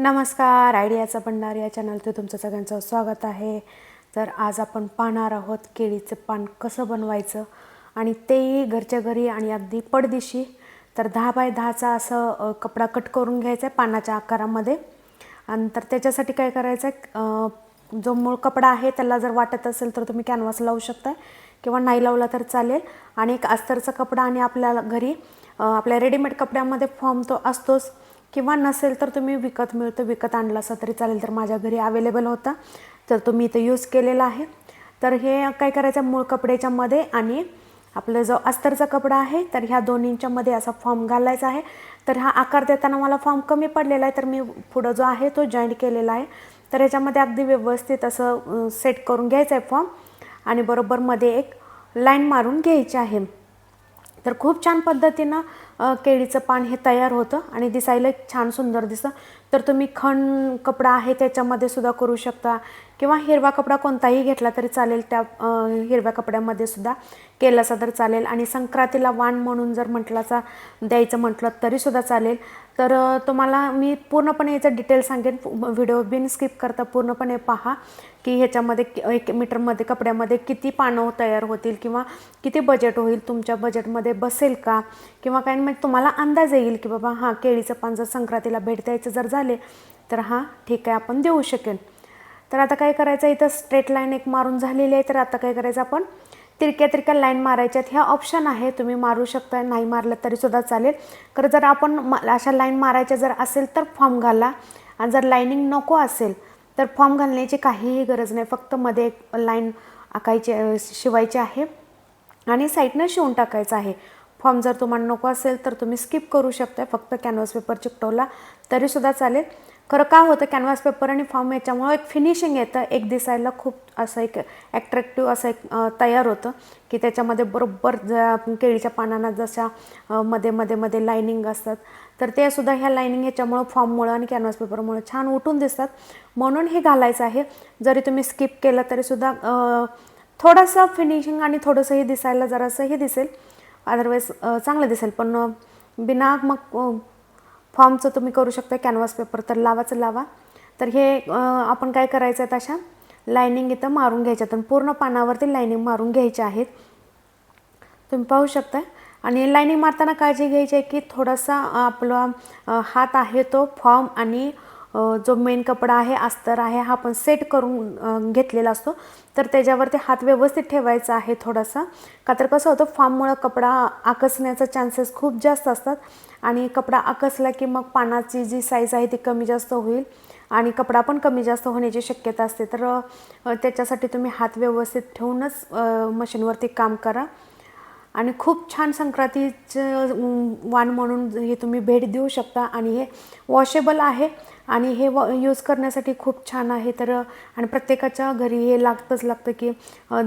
नमस्कार आयडियाचा भंडार या चॅनलचं तुमचं सगळ्यांचं स्वागत आहे. तर आज आपण पाहणार आहोत केळीचं पान कसं बनवायचं आणि तेही घरच्या घरी आणि अगदी पडदिशी. तर दहा बाय दहाचा असं कपडा कट करून घ्यायचा आहे पानाच्या आकारामध्ये. आणि तर त्याच्यासाठी काय करायचं आहे जो मूळ कपडा आहे त्याला जर वाटत असेल तर तुम्ही कॅनव्हास लावू शकता किंवा नाही लावला तर चालेल. आणि एक अस्तरचा कपडा आणि आपल्याला घरी आपल्या रेडीमेड कपड्यामध्ये फॉर्म तो असतोच. किंवा नसेल तर तुम्ही विकत मिळतो विकत आणला असं तरी चालेल. तर माझ्या घरी अवेलेबल होता. तर तो मी इथं यूज केलेला आहे. तर हे काय करायचं? मूळ कपड्याच्यामध्ये आणि आपला जो अस्तरचा कपडा आहे तर ह्या दोन्हींच्यामध्ये असा फॉर्म घालायचा आहे. तर हा आकार देताना मला फॉर्म कमी पडलेला आहे तर मी पुढं जो आहे तो जॉईंट केलेला आहे. तर याच्यामध्ये अगदी व्यवस्थित असं सेट करून घ्यायचं आहे फॉर्म आणि बरोबर मध्ये एक लाईन मारून घ्यायची आहे. तर खूप छान पद्धतीनं केळीचं पान हे तयार होतं आणि दिसायला एक छान सुंदर दिसतं. तर तुम्ही खण कपडा आहे त्याच्यामध्ये सुद्धा करू शकता किंवा हिरवा कपडा कोणताही घेतला तरी चालेल त्या हिरव्या कपड्यामध्ये सुद्धा केलासा तर चालेल. आणि संक्रांतीला वाण म्हणून जर म्हटलाचा द्यायचं म्हटलं तरीसुद्धा चालेल. तर तुम्हाला मी पूर्णपणे याचं डिटेल सांगेन. व्हिडिओ बिन स्किप करता पूर्णपणे पहा की ह्याच्यामध्ये एक मीटरमध्ये कपड्यामध्ये किती पानं तयार होतील किंवा किती बजेट होईल तुमच्या बजेटमध्ये बसेल का? किंवा काही म्हणजे तुम्हाला अंदाज येईल की बाबा हां केळीचं पान जर संक्रांतीला भेट द्यायचं जर झाले तर हां ठीक आहे आपण देऊ शकेल तर आता काय करायचं इथं स्ट्रेट लाईन एक मारून झालेली आहे. तर आता काय करायचं आपण तिरक्या तिरक्या लाईन मारायच्यात. ह्या ऑप्शन आहे तुम्ही मारू शकता नाही मारलं तरीसुद्धा चालेल. तर जर आपण अशा लाईन मारायच्या जर असेल तर फॉर्म घाला. आणि जर लाईनिंग नको असेल तर फॉर्म घालण्याची काहीही गरज नाही. फक्त मध्ये एक लाईन आकायची शिवायची आहे. आणि साईडनं शिवून टाकायचं आहे. फॉर्म जर तुम्हाला नको असेल तर तुम्ही स्किप करू शकता फक्त कॅनव्हास पेपर चिकटवला तरीसुद्धा चालेल. खरं का होतं कॅनव्हास पेपर आणि फॉर्म याच्यामुळं एक फिनिशिंग येतं. एक दिसायला खूप असं एक ॲट्रॅक्टिव्ह असं एक तयार होतं की त्याच्यामध्ये बरोबर ज केळीच्या पानांना जशा मध्ये मध्ये मध्ये लाईनिंग असतात तर ते सुद्धा ह्या लाईनिंग ह्याच्यामुळं फॉर्ममुळं आणि कॅनव्हास पेपरमुळं छान उठून दिसतात. म्हणून हे घालायचं आहे. जरी तुम्ही स्किप केलं तरीसुद्धा थोडंसं फिनिशिंग आणि थोडंसंही दिसायला जरासंही दिसेल. अदरवाईज चांगलं दिसेल. पण बिना मग फॉर्मचं तुम्ही करू शकता कॅनव्हास पेपर तर लावाचं लावा. तर हे आपण काय करायचं आहे तशा लाईनिंग इथं मारून घ्यायच्या आहेत. पूर्ण पानावरती लाईनिंग मारून घ्यायच्या आहेत. तुम्ही पाहू शकता. आणि लाईनिंग मारताना काळजी घ्यायची आहे की थोडासा आपला हात आहे तो फॉर्म आणि जो मेन कपडा आहे अस्तर आहे हा आपण सेट करून घेतलेला असतो. तर त्याच्यावरती हात व्यवस्थित ठेवायचा आहे थोडासा. का तर कसं होतं फॉर्ममुळं कपडा आकसण्याचा चान्सेस खूप जास्त असतात. आणि कपडा आकसला की मग पानाची जी साईज आहे ती कमी जास्त होईल. आणि कपडा पण कमी जास्त होण्याची शक्यता असते. तर त्याच्यासाठी तुम्ही हात व्यवस्थित ठेवूनच मशीनवरती काम करा. आणि खूप छान संक्रांतीचं वाण म्हणून हे तुम्ही भेट देऊ शकता. आणि हे वॉशेबल आहे आणि हे व यूज करण्यासाठी खूप छान आहे. तर आणि प्रत्येकाच्या घरी हे लागतंच लागतं की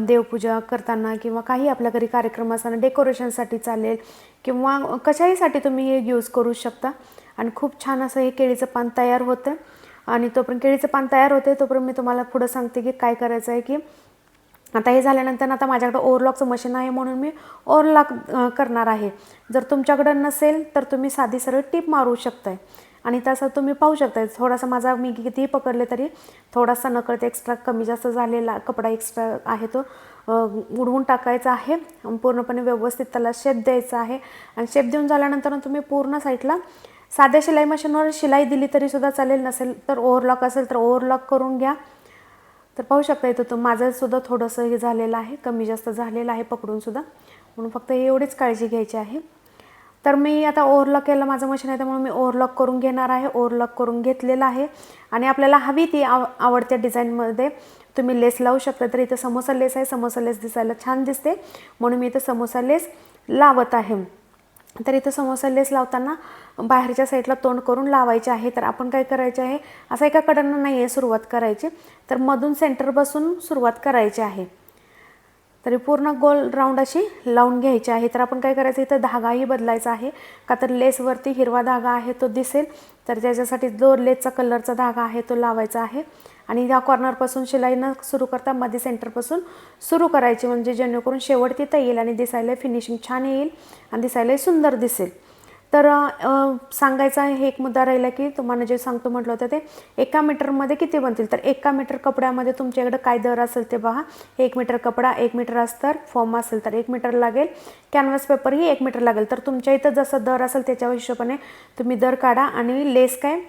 देवपूजा करताना किंवा काही आपल्या घरी कार्यक्रम असताना डेकोरेशनसाठी चालेल किंवा कशाहीसाठी तुम्ही हे यूज करू शकता. आणि खूप छान असं हे केळीचं पान तयार होतं. आणि तोपर्यंत केळीचं पान तयार होते तोपर्यंत मी तुम्हाला पुढं सांगते की काय करायचं आहे की आता हे झाल्यानंतर आता माझ्याकडे ओव्हरलॉकचं मशीन आहे म्हणून मी ओव्हरलॉक करणार आहे. जर तुमच्याकडं नसेल तर तुम्ही साधी सरळ टीप मारू शकताय. आणि तसं तुम्ही पाहू शकताय थोडासा माझा मी कितीही पकडले तरी थोडासा नकळत एक्स्ट्रा कमी जास्त झालेला कपडा एक्स्ट्रा आहे तो उडवून टाकायचा आहे. पूर्णपणे व्यवस्थित त्याला शेप द्यायचा आहे. आणि शेप देऊन झाल्यानंतर तुम्ही पूर्ण साईडला साध्या शिलाई मशीनवर शिलाई दिली तरीसुद्धा चालेल. नसेल तर ओव्हरलॉक असेल तर ओव्हरलॉक करून घ्या. तर पाहू शकता इथं तो माझंसुद्धा थोडंसं हे झालेलं आहे कमी जास्त झालेलं आहे पकडूनसुद्धा म्हणून फक्त एवढीच काळजी घ्यायची आहे. तर मी आता ओव्हरलॉक केलं माझं मशीन आहे त्यामुळे मी ओव्हरलॉक करून घेणार आहे ओव्हरलॉक करून घेतलेलं आहे. आणि आपल्याला हवी ती आव आवडत्या डिझाईनमध्ये तुम्ही लेस लावू शकता. तर इथं समोसा लेस आहे समोसा लेस दिसायला छान दिसते. म्हणून मी इथं समोसा लेस लावत आहे. तर इथं समोसा लेस लावताना बाहेरच्या साईडला तोंड करून लावायचे आहे. तर आपण काय करायचे आहे? असं एका कडनं नाही आहे सुरुवात करायची. तर मधून सेंटर बसून सुरुवात करायची आहे. तरी पूर्ण गोल राऊंड अशी लावून घ्यायची आहे. तर आपण काय करायचं इथं धागाही बदलायचा आहे. का तर लेसवरती हिरवा धागा आहे तो दिसेल. तर त्याच्यासाठी जो लेसचा कलरचा धागा आहे तो लावायचा आहे. आणि ह्या कॉर्नरपासून शिलाई न सुरू करता मध्ये सेंटरपासून सुरू करायची. म्हणजे जेणेकरून शेवट तिथं येईल आणि दिसायला फिनिशिंग छान येईल आणि दिसायलाही सुंदर दिसेल. तर सांगायचा हे एक मुद्दा राहिला की तुम्हाला जे सांगतो म्हटलं होतं ते एका मीटरमध्ये किती बनतील? तर एका मीटर कपड्यामध्ये तुमच्याकडे काय दर असेल ते पहा एक मीटर कपडा एक मीटर अस्तर फॉर्म असेल तर एक मीटर लागेल. कॅनव्हास पेपरही एक मीटर लागेल. तर तुमच्या इथं जसं दर असेल त्याच्या हिशोबाने तुम्ही दर काढा आणि लेस काय?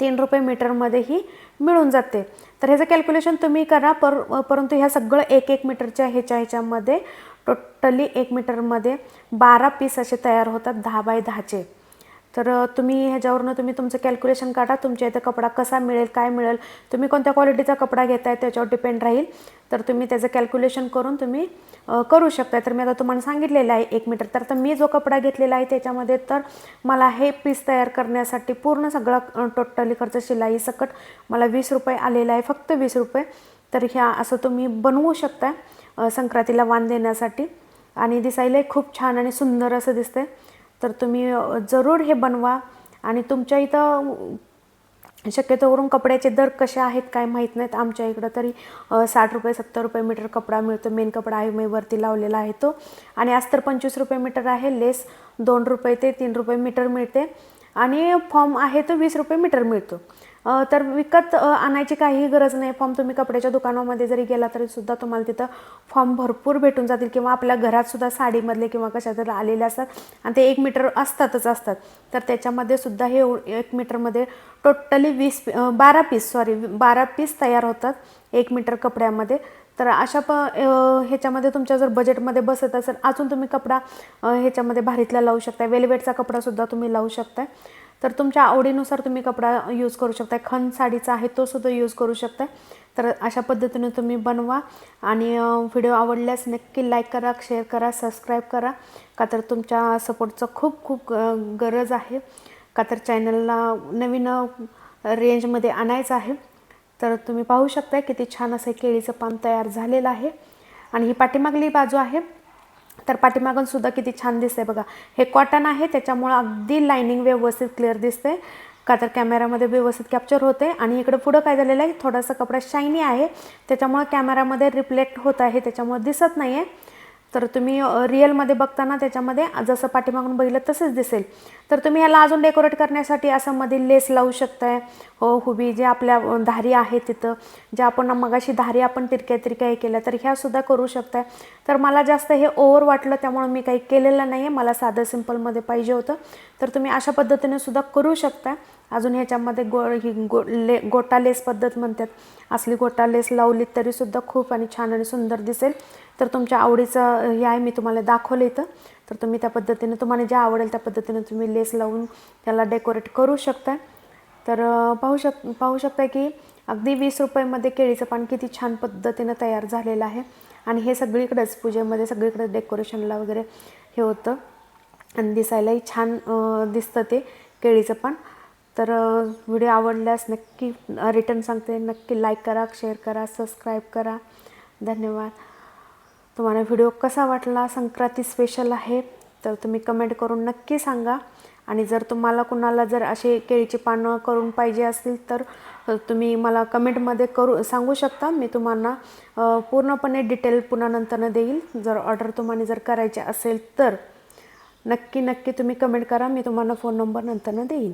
तीन रुपये मीटरमध्येही मिळून जाते. तर ह्याचं कॅल्क्युलेशन तुम्ही करा पर परंतु ह्या सगळं एक एक मीटरच्या ह्याच्या ह्याच्यामध्ये टोटली एक मीटरमध्ये बारा पीस असे तयार होतात दहा बाय दहाचे. तर तुम्ही ह्याच्यावरनं तुम्ही तुमचं कॅल्क्युलेशन काढा तुमच्या इथं कपडा कसा मिळेल काय मिळेल तुम्ही कोणत्या क्वालिटीचा कपडा घेताय त्याच्यावर डिपेंड राहील. तर तुम्ही त्याचं कॅल्क्युलेशन करून तुम्ही करू शकता तर मी आता तुम्हाला सांगितलेलं आहे एक मीटर. तर मी जो कपडा घेतलेला आहे त्याच्यामध्ये तर मला हे पीस तयार करण्यासाठी पूर्ण सगळं टोटली खर्च शिलाई सकट मला वीस रुपये आलेला आहे फक्त वीस रुपये. तर ह्या असं तुम्ही बनवू शकता संक्रांतीला वाण देण्यासाठी. आणि दिसायलाही खूप छान आणि सुंदर असं दिसतंय. तर तुम्ही जरूर हे बनवा. आणि तुमच्या इथं शक्यतोवरून कपड्याचे दर कसे आहेत काय माहीत नाहीत. आमच्या इकडं तरी साठ रुपये सत्तर रुपये मीटर कपडा मिळतो. मेन कपडा आहे मी वरती लावलेला आहे तो. आणि आज तर पंचवीस रुपये मीटर आहे लेस दोन रुपये ते तीन रुपये मीटर मिळते. आणि फॉर्म आहे तो वीस रुपये मीटर मिळतो. तर विकत आणायची काहीही गरज नाही. फॉर्म तुम्ही कपड्याच्या दुकानामध्ये जरी गेला तरी सुद्धा तुम्हाला तिथं फॉर्म भरपूर भेटून जातील किंवा आपल्या घरात सुद्धा साडीमधले किंवा कशा आलेले असतात आणि ते एक मीटर असतातच असतात. तर त्याच्यामध्ये सुद्धा हे एक मीटरमध्ये टोटली वीस पी- बारा पीस सॉरी बारा पीस तयार होतात एक मीटर कपड्यामध्ये. तर अशा प ह्याच्यामध्ये तुमच्या जर बजेटमध्ये बसत असेल अजून तुम्ही कपडा ह्याच्यामध्ये भारीतला लावू शकता वेलवेटचा कपडासुद्धा तुम्ही लावू शकता तर तुमच्या आवडीनुसार तुम्ही कपडा यूज करू शकता खण साडीचा आहे तो सुद्धा यूज करू शकता तर अशा पद्धतीने तुम्ही बनवा आणि व्हिडिओ आवडल्यास नक्की लाईक करा शेअर करा सबस्क्राईब करा. का तर तुमच्या सपोर्टचं खूप खूप गरज आहे. का तर चॅनलला नवीन रेंजमध्ये आणायचं आहे. तर तुम्ही पाहू शकता किती छान असं केळीचं पान तयार झालेलं आहे. आणि ही पाठीमागली बाजू आहे. तर पाठीमागून सुद्धा किती छान दिसतंय बघा. हे कॉटन आहे त्याच्यामुळं अगदी लाईनिंग व्यवस्थित क्लिअर दिसते का तर कॅमेरामध्ये व्यवस्थित कॅप्चर होते आणि इकडं पुढं काय झालेलं आहे थोडासा कपडा शायनी आहे. त्याच्यामुळं कॅमेरामध्ये रिफ्लेक्ट होत आहे त्याच्यामुळं दिसत नाही आहे तर तुम्ही रिअलमध्ये बघताना त्याच्यामध्ये जसं पाठीमागून बघितलं तसंच दिसेल. तर तुम्ही ह्याला अजून डेकोरेट करण्यासाठी असं मध्ये लेस लावू शकताय. हो हुबी जे आपल्या धारी आहेत तिथं ज्या आपण मगाशी धारी आपण तिरक्या तिरक्या हे केल्या तर ह्यासुद्धा करू शकताय. तर मला जास्त हे ओव्हर वाटलं त्यामुळे मी काही केलेलं नाही आहे मला साधं सिम्पलमध्ये पाहिजे होतं. तर तुम्ही अशा पद्धतीने सुद्धा करू शकता अजून ह्याच्यामध्ये गो ही गो ले गोटा लेस पद्धत म्हणतात. असली गोटा लेस लावलीत तरीसुद्धा खूप आणि छान आणि सुंदर दिसेल. तर तुमच्या आवडीचं हे आहे मी तुम्हाला दाखवलं इथं. तर तुम्ही त्या पद्धतीने तुम्हाला जे आवडेल त्या पद्धतीने तुम्ही लेस लावून त्याला डेकोरेट करू शकता. तर पाहू शक पाहू शकता की अगदी वीस रुपयामध्ये केळीचं पान किती छान पद्धतीनं तयार झालेलं आहे. आणि हे सगळीकडेच पूजेमध्ये सगळीकडे डेकोरेशनला वगैरे हे होतं. आणि दिसायलाही छान दिसतं ते केळीचं पान. तर व्हिडिओ आवडल्यास नक्की रिटर्न सांगते नक्की लाईक करा शेअर करा सबस्क्राईब करा. धन्यवाद. तुम्हाला व्हिडिओ कसा वाटला? संक्रांती स्पेशल आहे तर तुम्ही कमेंट करून नक्की सांगा. आणि जर तुम्हाला कुणाला जर असे केळीची पानं करून पाहिजे असतील तर तुम्ही मला कमेंटमध्ये करू सांगू शकता. मी तुम्हाला पूर्णपणे डिटेल पुन्हा नंतरनं देईल. जर ऑर्डर तुम्हाला जर करायची असेल तर नक्की नक्की तुम्ही कमेंट करा. मी तुम्हाला फोन नंबर नंतरनं देईन.